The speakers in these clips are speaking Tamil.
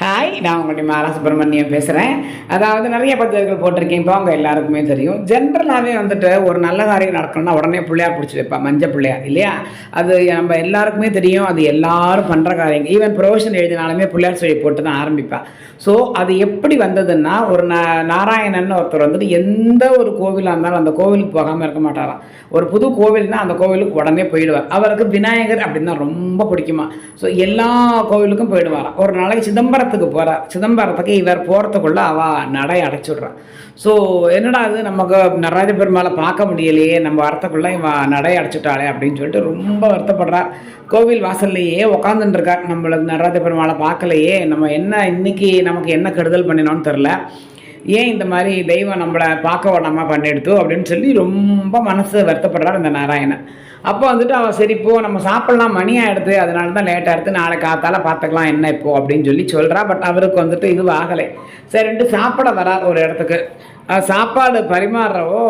ஹாய் நான் உங்களுடைய மாலா சுப்பிரமணியம் பேசுகிறேன் அதாவது நிறைய பத்திரிகைகள் போட்டிருக்கேன். இப்போ அவங்க எல்லாருக்குமே தெரியும். ஜென்ரலாகவே வந்துட்டு ஒரு நல்ல காரியம் நடக்கணும்னா உடனே பிள்ளையார் பிடிச்சி வைப்பா மஞ்சள் பிள்ளையார் இல்லையா? அது நம்ம எல்லாருக்குமே தெரியும். அது எல்லாரும் பண்ணுற காரியம் ஈவன் ப்ரொஃபஷன் எழுதினாலுமே பிள்ளையார் சொல்லி போட்டு தான் ஆரம்பிப்பா. ஸோ அது எப்படி வந்ததுன்னா ஒரு நா நாராயணன் ஒருத்தர் வந்துட்டு எந்த ஒரு கோவிலாக இருந்தாலும் அந்த கோவிலுக்கு போகாமல் இருக்க மாட்டாராம். ஒரு புது கோவில்னா அந்த கோவிலுக்கு உடனே போயிடுவார். அவருக்கு விநாயகர் அப்படின்னு தான் ரொம்ப பிடிக்குமா? ஸோ எல்லா கோவிலுக்கும் போயிடுவாராம். ஒரு நாளைக்கு சிதம்பரம் சிதம்பரத்துக்கு போகிறா சிதம்பரத்துக்கு இவர் போகிறதுக்குள்ள அவ நடை அடைச்சிடுறான் ஸோ என்னடா அது நமக்கு நடராஜ பெருமாளை பார்க்க முடியலையே. நம்ம வரத்துக்குள்ள இவன் நடை அடைச்சிட்டாளே அப்படின்னு சொல்லிட்டு ரொம்ப வருத்தப்படுறா. கோவில் வாசல்லையே உக்காந்துட்டுருக்கார். நம்மளுக்கு நடராஜ பெருமாளை பார்க்கலையே. நம்ம என்ன இன்னைக்கு நமக்கு என்ன கெடுதல் பண்ணினோன்னு தெரில ஏன் இந்த மாதிரி தெய்வம் நம்மளை பார்க்க விடாமல் பண்ணிடுத்து அப்படின்னு சொல்லி ரொம்ப மனசு வருத்தப்படுறார் இந்த நாராயணன். அப்போ வந்துட்டு அவன் சரி இப்போ நம்ம சாப்பிட்லாம் மணி ஆகிடுது அதனால தான் லேட்டாக எடுத்து நாளைக்கு காத்தால பார்த்துக்கலாம் என்ன இப்போ? அப்படின்னு சொல்லி சொல்கிறா பட் அவருக்கு வந்துட்டு இது ஆகலை. சரின்ட்டு சாப்பிட வரார் ஒரு இடத்துக்கு. சாப்பாடு பரிமாறுறவோ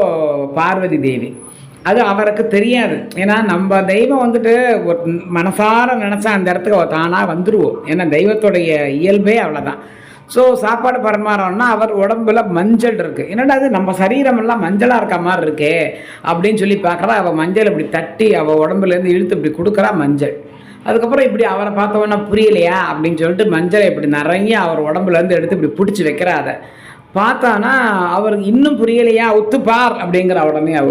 பார்வதி தேவி. அது அவருக்கு தெரியாது. ஏன்னா நம்ம தெய்வம் வந்துட்டு ஒரு மனசார நினச்சா அந்த இடத்துக்கு தானாக வந்துடுவோம் ஏன்னா தெய்வத்துடைய இயல்பே அவ்வளோதான் ஸோ சாப்பாடு பரிமாறோம்னா அவர் உடம்புல மஞ்சள் இருக்குது என்னடா அது நம்ம சரீரமெல்லாம் மஞ்சளாக இருக்க மாதிரி இருக்கே அப்படின்னு சொல்லி பார்க்குறா. அவள் மஞ்சள் இப்படி தட்டி அவள் உடம்புலேருந்து இழுத்து இப்படி கொடுக்குறா மஞ்சள். அதுக்கப்புறம் இப்படி அவரை பார்த்தவொன்னா புரியலையா அப்படின்னு சொல்லிட்டு மஞ்சளை இப்படி நிறைய அவர் உடம்புலேருந்து எடுத்து இப்படி பிடிச்சி வைக்கிறா அதை பார்த்தானா அவருக்கு இன்னும் புரியலையா? ஒத்துப்பார் அப்படிங்கிற உடனே அவ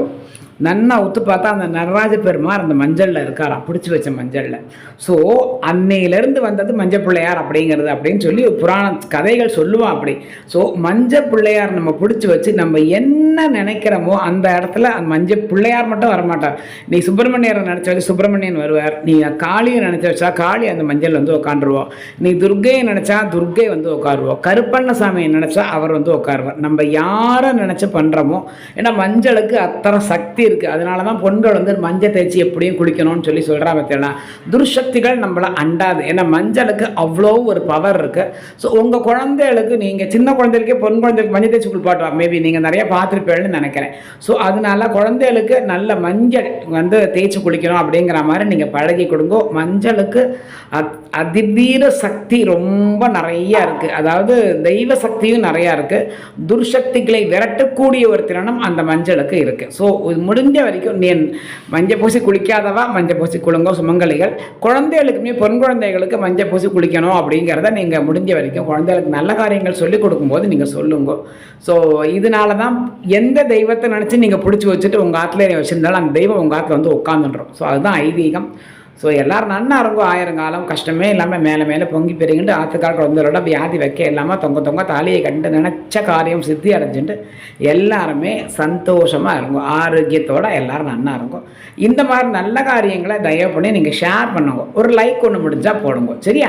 நன்னா உத்து பார்த்தா அந்த நடராஜ பெருமார் அந்த மஞ்சளில் இருக்காராம் பிடிச்சி வச்ச மஞ்சளில். ஸோ அன்னையிலேருந்து வந்தது மஞ்சள் பிள்ளையார் அப்படிங்கிறது அப்படின்னு சொல்லி புராண கதைகள் சொல்லுவான் அப்படி. ஸோ மஞ்சள் பிள்ளையார் நம்ம பிடிச்சி வச்சு நம்ம என்ன நினைக்கிறோமோ அந்த இடத்துல அந்த மஞ்சள் பிள்ளையார் மட்டும் வரமாட்டார். நீ சுப்பிரமணியரை நினச்ச வச்சு சுப்பிரமணியன் வருவார். நீ காளியை நினச்ச வச்சா காளி அந்த மஞ்சள் வந்து உட்காந்துருவோம் நீ துர்கையை நினச்சா துர்கை வந்து உட்காருவோம் கருப்பண்ணசாமியை நினச்சா அவர் வந்து உட்காருவார் நம்ம யாரை நினச்சி பண்ணுறோமோ ஏன்னா மஞ்சளுக்கு அத்தனை சக்தி இருக்குது அதனால தான் பொண்கள் வந்து மஞ்சள் தேய்ச்சி எப்படியும் குளிக்கணும்னு சொல்லி சொல்கிறா பார்த்தீங்கன்னா துர்சக்திகள் நம்மளை அண்டாது. ஏன்னா மஞ்சளுக்கு அவ்வளோ ஒரு பவர் இருக்குது ஸோ உங்கள் குழந்தைகளுக்கு நீங்கள் சின்ன குழந்தைகளுக்கே பொன் குழந்தைகளுக்கு மஞ்சள் தேய்ச்சி குளிப்பாட்டுவா மேபி நீங்கள் நிறைய பார்த்துருப்பேன்னு நினைக்கிறேன். ஸோ அதனால குழந்தைகளுக்கு நல்ல மஞ்சள் வந்து தேய்ச்சி குளிக்கணும் அப்படிங்கிற மாதிரி நீங்கள் பழகி கொடுங்க. மஞ்சளுக்கு அத் அதிதீர சக்தி ரொம்ப நிறையா இருக்குது அதாவது தெய்வ சக்தியும் நிறையா இருக்குது துர்சக்திகளை விரட்டக்கூடிய ஒரு திறனும் அந்த மஞ்சளுக்கு இருக்குது ஸோ இது முடிஞ்ச வரைக்கும் நீ மஞ்சள் பூசி குளிக்காதவா? மஞ்சள் பூசி குளுங்கோ சுமங்கலிகள். குழந்தைகளுக்குமே பொன் குழந்தைகளுக்கு மஞ்சள் பூசி குளிக்கணும் அப்படிங்கிறத நீங்கள் முடிஞ்ச வரைக்கும் குழந்தைகளுக்கு நல்ல காரியங்கள் சொல்லிக் கொடுக்கும்போது நீங்கள் சொல்லுங்க. ஸோ இதனால தான் எந்த தெய்வத்தை நினச்சி நீங்கள் பிடிச்சி வச்சுட்டு உங்கள் ஆற்றுல வச்சுருந்தாலும் அந்த தெய்வம் உங்கள் ஆற்றுல வந்து உட்காந்துன்றோம் ஸோ அதுதான் ஐதீகம். ஸோ எல்லாரும் நன்னா இருக்கும் ஆயிரம் காலம். கஷ்டமே இல்லாமல் மேலே மேலே பொங்கி பெருகிட்டு ஆற்றுக்கால் குழந்தைகளோட வியாதி வைக்க இல்லாமல் தொங்க தொங்க தாலியை கண்டு நினச்ச காரியம் சித்தி அடைஞ்சுட்டு எல்லாருமே சந்தோஷமாக இருக்கும் ஆரோக்கியத்தோடு எல்லோரும் நன்னா இருக்கும் இந்த மாதிரி நல்ல காரியங்களை தயவு பண்ணி நீங்கள் ஷேர் பண்ணுங்க. ஒரு லைக் ஒன்று முடிஞ்சால் போடுங்க. சரியா?